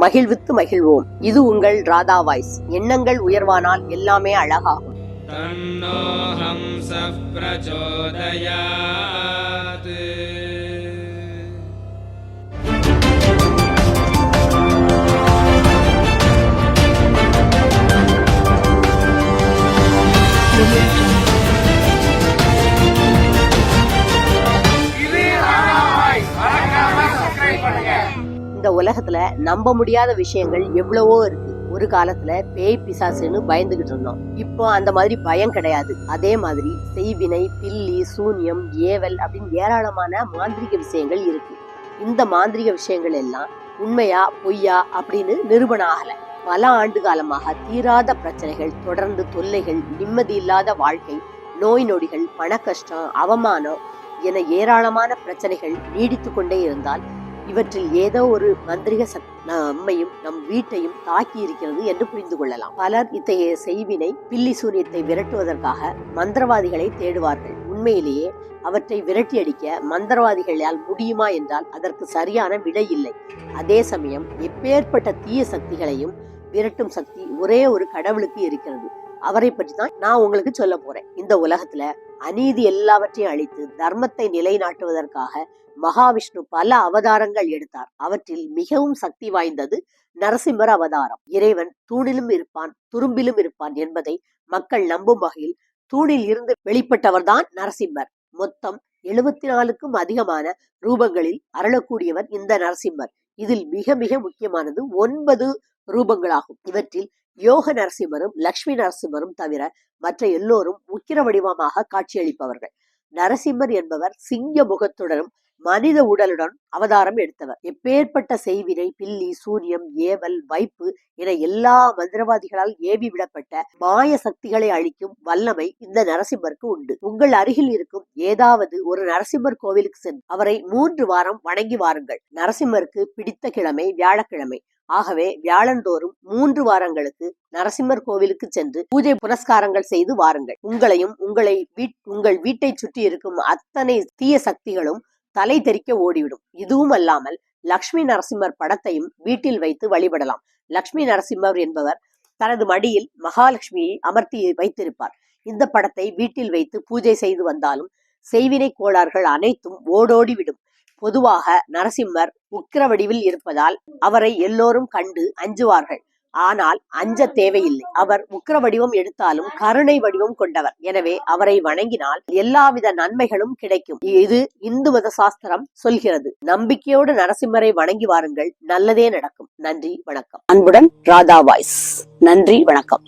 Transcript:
மகிழ்வித்து மகிழ்வோம். இது உங்கள் ராதா வாய்ஸ். எண்ணங்கள் உயர்வானால் எல்லாமே அழகாகும். தன்னோஹம் பிரச்சோதயா இந்த உலகத்துல நம்ப முடியாத விஷயங்கள் எவ்வளவோ இருக்கு. ஒரு காலத்துல பேய் பிசாசுன்னு பயந்துகிட்டு இருந்தோம். இப்போ அந்த மாதிரி பயம் கிடையாது. அதே மாதிரி செய்வினை பில்லி சூனியம் ஏவல் அப்படின்னு ஏராளமான மாந்திரிக விஷயங்கள் இருக்கு. இந்த மாந்திரிக விஷயங்கள் எல்லாம் உண்மையா பொய்யா அப்படின்னு நிரூபணம் ஆகல. பல ஆண்டு காலமாக தீராத பிரச்சனைகள் தொடர்ந்து தொல்லைகள் நிம்மதி இல்லாத வாழ்க்கை நோய் நொடிகள் பண கஷ்டம் அவமானம் என ஏராளமான பிரச்சனைகள் நீடித்து கொண்டே இருந்தால் இவற்றில் ஏதோ ஒரு மந்திரிக சக்தி நம்மையும் நம் வீட்டையும் தாக்கி இருக்கிறது என்று புரிந்து கொள்ளலாம். பலர் இத்தகைய செய்வினை பில்லி சூரியத்தை விரட்டுவதற்காக மந்திரவாதிகளை தேடுவார்கள். உண்மையிலேயே அவற்றை விரட்டி அடிக்க மந்திரவாதிகளால் முடியுமா என்றால் அதற்கு சரியான விடை இல்லை. அதே சமயம் எப்பேற்பட்ட தீய சக்திகளையும் விரட்டும் சக்தி ஒரே ஒரு கடவுளுக்கு இருக்கிறது. அவரை பற்றி தான் நான் உங்களுக்கு சொல்ல போறேன். இந்த உலகத்துல அநீதி எல்லாவற்றையும் அழித்து தர்மத்தை நிலைநாட்டுவதற்காக மகாவிஷ்ணு பல அவதாரங்கள் எடுத்தார். அவற்றில் மிகவும் சக்தி வாய்ந்தது நரசிம்மர் அவதாரம். இறைவன் தூணிலும் இருப்பான் துரும்பிலும் இருப்பான் என்பதை மக்கள் நம்பும் வகையில் தூணில் இருந்து வெளிப்பட்டவர்தான் நரசிம்மர். மொத்தம் எழுபத்தி நாலுக்கும் அதிகமான ரூபங்களில் அருளக்கூடியவர் இந்த நரசிம்மர். இதில் மிக மிக முக்கியமானது ஒன்பது ரூபங்களாகும். இவற்றில் யோக நரசிம்மரும் லக்ஷ்மி நரசிம்மரும் தவிர மற்ற எல்லோரும் உக்கிர வடிவமாக காட்சியளிப்பவர்கள். நரசிம்மர் என்பவர் சிங்க முகத்துடனும் மனித உடலுடன் அவதாரம் எடுத்தவர். எப்பேற்பட்ட செய்வினை பில்லி சூரியம் ஏவல் வைப்பு என எல்லா மந்திரவாதிகளால் ஏவி விடப்பட்ட மாய சக்திகளை அழிக்கும் வல்லமை இந்த நரசிம்மருக்கு உண்டு. உங்கள் அருகில் இருக்கும் ஏதாவது ஒரு நரசிம்மர் கோவிலுக்கு சென்று அவரை மூன்று வாரம் வணங்கி வாருங்கள். நரசிம்மருக்கு பிடித்த கிழமை வியாழக்கிழமை. ஆகவே வியாழந்தோறும் மூன்று வாரங்களுக்கு நரசிம்மர் கோவிலுக்கு சென்று பூஜை புனஸ்காரங்கள் செய்து வாருங்கள். உங்களையும் உங்களை வீட் உங்கள் வீட்டை சுற்றி இருக்கும் அத்தனை தீய சக்திகளும் தலை தெறிக்க ஓடிவிடும். இதுவும் அல்லாமல் லக்ஷ்மி நரசிம்மர் படத்தையும் வீட்டில் வைத்து வழிபடலாம். லக்ஷ்மி நரசிம்மர் என்பவர் தனது மடியில் மகாலட்சுமியை அமர்த்தி வைத்திருப்பார். இந்த படத்தை வீட்டில் வைத்து பூஜை செய்து வந்தாலும் செய்வினை கோளாறுகள் அனைத்தும் ஓடோடி விடும் பொதுவாக நரசிம்மர் உக்கிர வடிவில் இருப்பதால் அவரை எல்லோரும் கண்டு அஞ்சுவார்கள். ஆனால் அஞ்ச தேவையில்லை. அவர் உக்கிர வடிவம் எடுத்தாலும் கருணை வடிவம் கொண்டவர். எனவே அவரை வணங்கினால் எல்லாவித நன்மைகளும் கிடைக்கும். இது இந்து மத சாஸ்திரம் சொல்கிறது. நம்பிக்கையோடு நரசிம்மரை வணங்கி வாருங்கள். நல்லதே நடக்கும். நன்றி வணக்கம். அன்புடன் ராதா வாய்ஸ். நன்றி வணக்கம்.